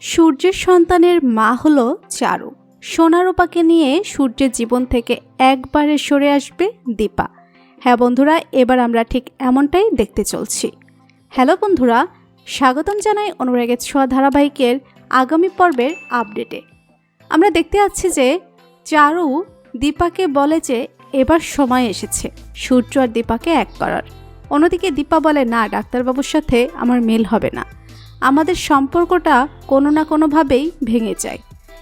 সূর্যের সন্তানের মা হলো চারু। সোনারূপাকে নিয়ে সূর্যের জীবন থেকে একবারে সরে আসবে দীপা। হ্যাঁ বন্ধুরা, এবার আমরা ঠিক এমনটাই দেখতে চলছি। হ্যালো বন্ধুরা, স্বাগতম জানাই অনুরাগের ছোঁয়া ধারাবাহিকের আগামী পর্বের আপডেটে। আমরা দেখতে পাচ্ছি যে চারু দীপাকে বলে যে এবার সময় এসেছে, সূর্য আর দীপাকে এক করার। অন্যদিকে দীপা বলে, না, ডাক্তারবাবুর সাথে আমার মেল হবে না। আমাদের সম্পর্কটা কোনো না কোনোভাবেই ভেঙে যায়।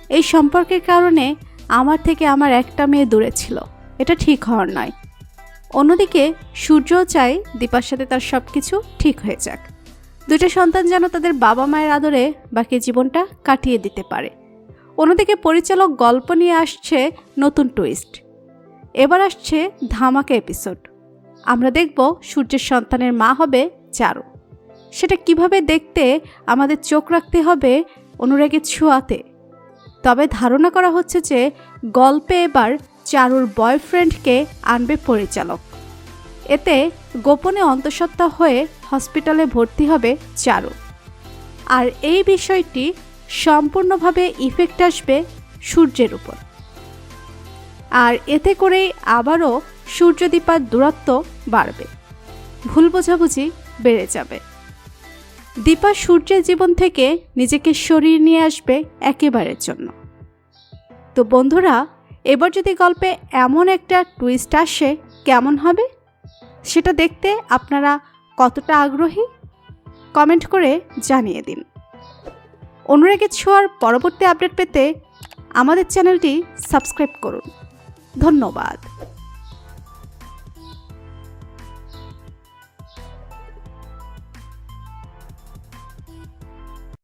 এই সম্পর্কের কারণে আমার থেকে আমার একটা মেয়ে দূরে ছিল। এটা ঠিক হওয়ার নয়। অন্যদিকে সূর্যও চায় দীপার সাথে তার সব কিছু ঠিক হয়ে যাক। দুটো সন্তান যেন তাদের বাবা মায়ের আদরে বাকি জীবনটা কাটিয়ে দিতে পারে। অন্যদিকে পরিচালক গল্প নিয়ে আসছে নতুন টুইস্ট এবার আসছে ধামাকা এপিসোড আমরা দেখব সূর্যের সন্তানের মা হবে চারু। সেটা কীভাবে দেখতে আমাদের চোখ রাখতে হবে অনুরাগের ছোঁয়াতে? তবে ধারণা করা হচ্ছে যে গল্পে এবার চারুর বয়ফ্রেন্ডকে আনবে পরিচালক। এতে গোপনে অন্তঃসত্ত্বা হয়ে হসপিটালে ভর্তি হবে চারু। আর এই বিষয়টি সম্পূর্ণভাবে ইফেক্ট আসবে সূর্যের উপর। আর এতে করেই আবারও সূর্যদীপার দূরত্ব বাড়বে। ভুল বোঝাবুঝি বেড়ে যাবে। দীপা সূর্যের জীবন থেকে নিজেকে সরিয়ে নিয়ে আসবে একেবারের জন্য। তো বন্ধুরা, এবার যদি গল্পে এমন একটা টুইস্ট আসে, কেমন হবে? সেটা দেখতে আপনারা কতটা আগ্রহী? কমেন্ট করে জানিয়ে দিন। অনুরাগের ছোঁয়ার পরবর্তী আপডেট পেতে আমাদের চ্যানেলটি সাবস্ক্রাইব করুন। ধন্যবাদ।